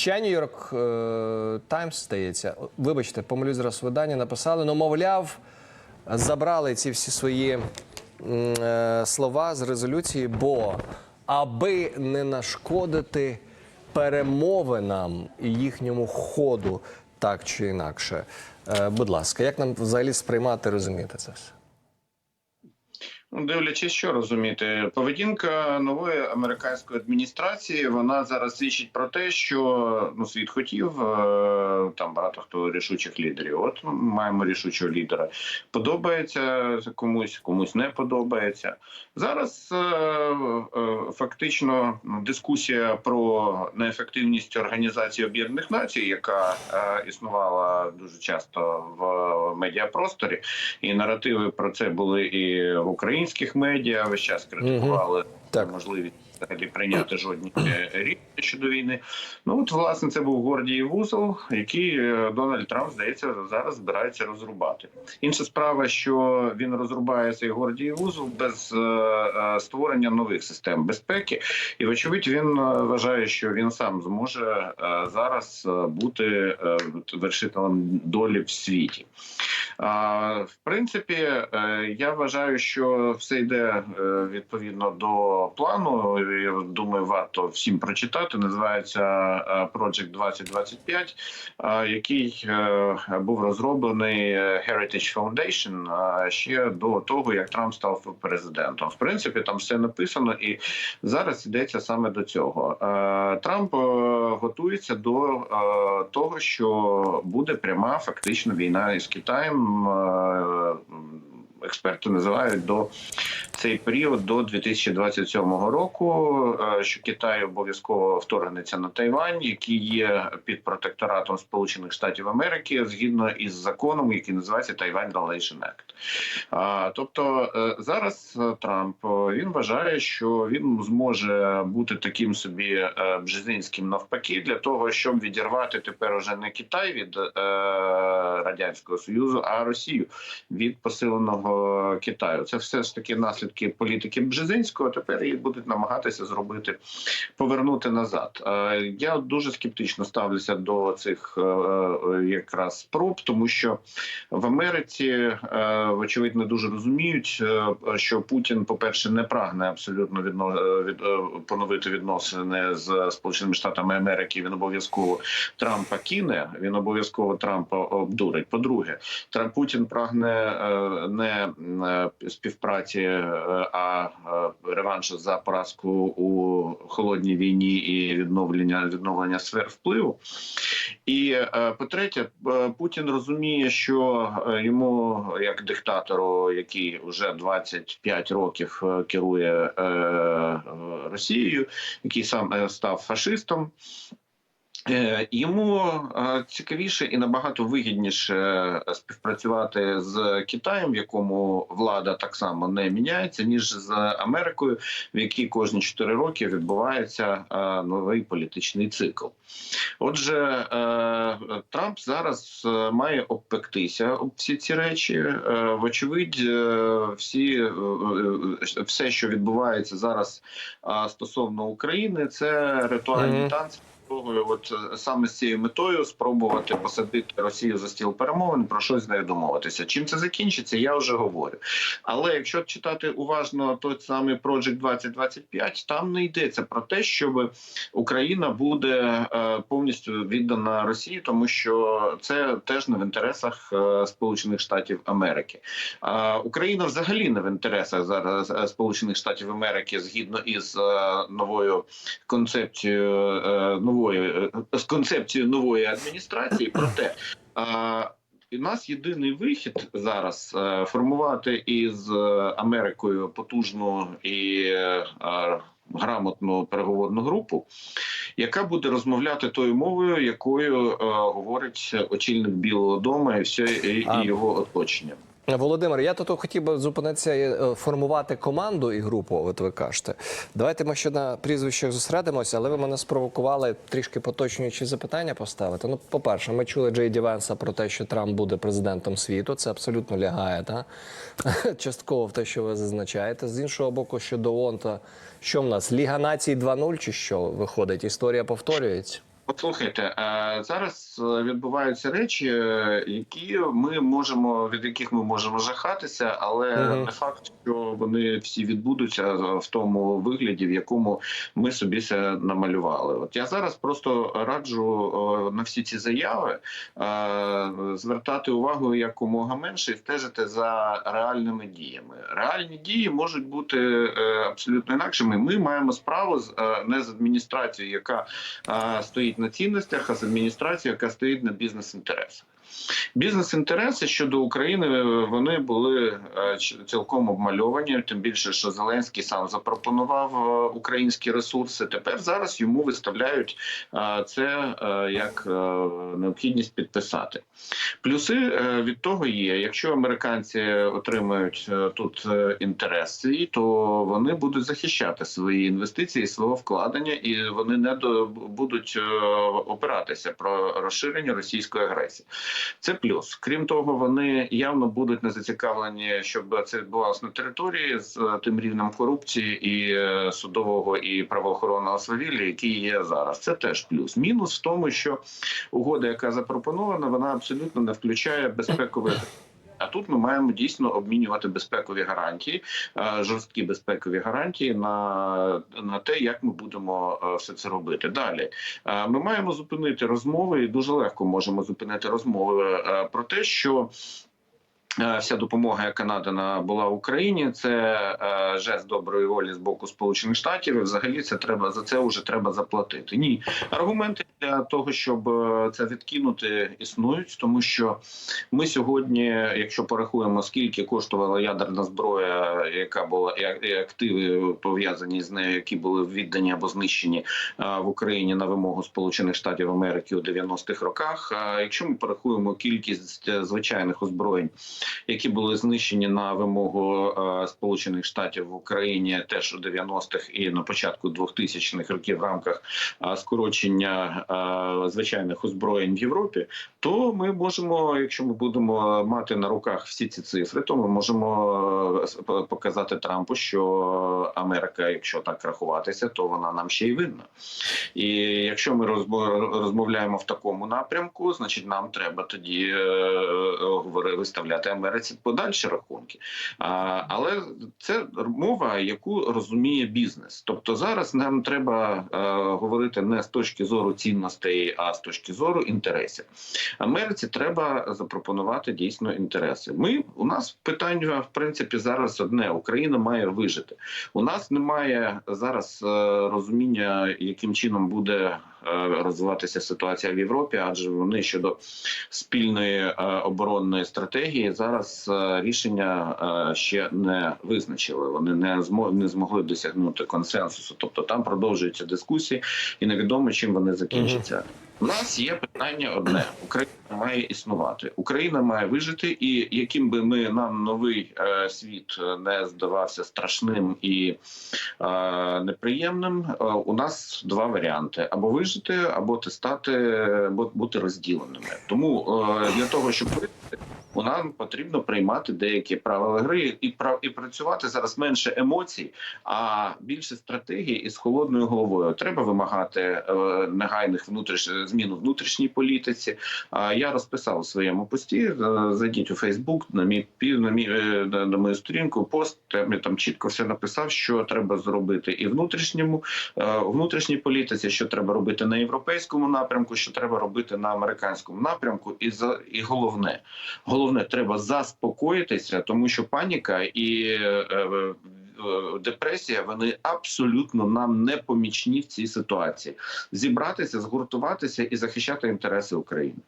Ще Нью-Йорк Таймс здається. Вибачте, помилюсь зараз видання написали. Ну, мовляв, забрали ці всі свої е, слова з резолюції, бо аби не нашкодити перемовинам і їхньому ходу, так чи інакше. Е, будь ласка, як нам взагалі сприймати, розуміти це все? Ну, Дивлячись, що розуміти, поведінка нової американської адміністрації вона зараз свідчить про те, що ну світ хотів е, там багато хто рішучих лідерів. От маємо рішучого лідера. Подобається комусь, комусь не подобається. Зараз е, е, фактично ну, дискусія про неефективність організації Об'єднаних Націй, яка існувала дуже часто в медіапросторі, і наративи про це були і в українських медіа. Весь час критикували можливість взагалі прийняти жодні е, рішення щодо війни. Ну от власне це був Гордій вузол, який е, Дональд Трамп здається зараз збирається розрубати. Інша справа, що він розрубає цей Гордій вузол без е, створення нових систем безпеки, і вочевидь він вважає, що він сам зможе зараз бути вершителем долі в світі. В принципі, я вважаю, що все йде відповідно до плану. Я думаю, варто всім прочитати. Називається е, Project 2025, е, який е, був розроблений Heritage Foundation ще до того, як Трамп став президентом. В принципі, там все написано, і зараз йдеться саме до цього. Трамп готується до того, що буде пряма фактично війна із Китаєм. Експерти називають до цей період до 2027 року, е, що Китай обов'язково вторгнеться на Тайвань, який є під протекторатом Сполучених Штатів Америки, згідно із законом, який називається Taiwan Relation Act. Тобто е, зараз е, Трамп він вважає, що він зможе бути таким собі бжезинським навпаки для того, щоб відірвати тепер уже не Китай від радянського союзу, а Росію від посиленого Китаю. Це все ж таки наслідки політики Бжезинського. Тепер їх будуть намагатися зробити повернути назад. Е, Я дуже скептично ставлюся до цих е, е, якраз спроб, тому що в Америці вочевидь не дуже розуміють, що Путін, по перше, не прагне абсолютно відно від поновити відносини з Сполученими Штатами Америки. Він обов'язково Трампа кине. Він обов'язково Трампа обдурить. По-друге, Трамп Путін прагне не співпраці, а е, реваншу за поразку у холодній війні і відновлення відновлення сфер впливу. І е, по-третє, е, Путін розуміє, що е, йому, як диктатору, який вже 25 років е, керує е, е, Росією, який сам е, став фашистом. Е, Йому е, цікавіше і набагато вигідніше е, співпрацювати з Китаєм, в якому влада так само не міняється, ніж з Америкою, в якій кожні 4 роки відбувається новий політичний цикл. Отже, Трамп зараз має обпектися об всі ці речі. Вочевидь, всі все, що відбувається зараз стосовно України, це ритуальні танці. Того, От е, саме з цією метою спробувати посадити Росію за стіл перемовин, про щось з нею домовитися. Чим це закінчиться, я вже говорю. Але якщо читати уважно той самий Project 2025, там не йдеться про те, щоб Україна буде е, повністю віддана Росії, тому що це теж не в інтересах е, Сполучених Штатів Америки. Україна взагалі не в інтересах зараз Сполучених Штатів Америки згідно із новою концепцією е, нової е, з концепцією нової адміністрації. Проте е, в нас єдиний вихід зараз е, формувати із е, Америкою потужну і е, грамотну переговорну групу, яка буде розмовляти тою мовою, якою е, говорить очільник Білого Дому і все і його оточення. Володимир, я тут хотів би зупинитися е, формувати команду і групу. От ви кажете. Давайте ми ще на прізвищах зосередимося, але ви мене спровокували трішки поточнюючі запитання поставити. Ну, по-перше, ми чули Джей Ді Венса про те, що Трамп буде президентом світу. Це абсолютно лягає, та частково в те, що ви зазначаєте. З іншого боку, щодо ООН, то що в нас Ліга націй 2.0 чи що виходить? Історія повторюється. Послухайте, е, зараз е, відбуваються речі, е, які ми можемо від яких ми можемо жахатися, але Мгм. не факт, що вони всі відбудуться в тому вигляді, в якому ми собі це намалювали. От я зараз просто раджу на всі ці заяви звертати увагу якомога менше і стежити за реальними діями. Реальні дії можуть бути абсолютно інакшими. Ми маємо справу з не з адміністрацією, яка стоїть на цінностях, а з адміністрацією, яка стоїть на бізнес-інтересах. Бізнес-інтереси щодо України е, вони були е, цілком обмальовані. Тим більше, що Зеленський сам запропонував е, українські ресурси. Тепер зараз йому виставляють це як необхідність підписати. Плюси від того є. Якщо американці отримають тут інтерес свій, то вони будуть захищати свої інвестиції, свого вкладення, і вони не будуть опиратися про розширення російської агресії. Це плюс. Крім того, вони явно будуть не зацікавлені, щоб це відбувалося на території з е, тим рівнем корупції і е, судового і правоохоронного свавілля, який є зараз. Це теж плюс. Мінус в тому, що угода, яка запропонована, вона абсолютно не включає безпекових. А тут ми маємо дійсно обмінювати безпекові гарантії, е, жорсткі безпекові гарантії на, на те, як ми будемо е, все це робити. Далі Е, ми маємо зупинити розмови, і дуже легко можемо зупинити розмови про те, що. Е, Вся допомога, яка надана була Україні, це е, жест доброї волі з боку Сполучених Штатів. І взагалі це треба за це вже треба заплатити. Ні, аргументи для того, щоб е, це відкинути, існують, тому що ми сьогодні, якщо порахуємо, скільки коштувала ядерна зброя, яка була і активи пов'язані з нею, які були віддані або знищені в Україні на вимогу Сполучених Штатів Америки у 90-х роках. Якщо ми порахуємо кількість звичайних озброєнь, які були знищені на вимогу е, Сполучених Штатів в Україні, теж у 90-х і на початку 2000-х років в рамках е, скорочення е, звичайних озброєнь в Європі, то ми можемо, якщо ми будемо мати на руках всі ці цифри, то ми можемо показати Трампу, що Америка, якщо так рахуватися, то вона нам ще й винна. І якщо ми розмовляємо в такому напрямку, значить нам треба тоді виставляти Америці подальші рахунки. А, але це мова, яку розуміє бізнес. Тобто зараз нам треба е, говорити не з точки зору цінностей, а з точки зору інтересів. Америці треба запропонувати дійсно інтереси. Ми у нас питання в принципі зараз одне: Україна має вижити. У нас немає зараз е, розуміння, яким чином буде розвиватися ситуація в Європі, адже вони щодо спільної е, оборонної стратегії зараз е, рішення е, ще не визначили. Вони не змо не змогли досягнути консенсусу. Тобто там продовжуються дискусії, і невідомо чим вони закінчаться. У нас є питання одне: Україна має існувати. Україна має вижити, і яким би ми нам новий е, світ е, не здавався страшним і е, неприємним. е, у нас два варіанти: або вижити, або ти стати, або бути розділеними. Тому е, для того, щоб вижити, у нам потрібно приймати деякі правила гри і і працювати зараз менше емоцій, а більше стратегії і з холодною головою. Треба вимагати е, негайних внутріш змін у внутрішній політиці. А я розписав у своєму пості. е, Зайдіть у Фейсбук на мій на мій е, на, мою сторінку. Пост я там чітко все написав, що треба зробити і внутрішньому е, внутрішній політиці, що треба робити на європейському напрямку, що треба робити на американському напрямку, і за і головне, головне, треба заспокоїтися, тому що паніка і депресія вони абсолютно нам не помічні в цій ситуації. Зібратися, згуртуватися і захищати інтереси України.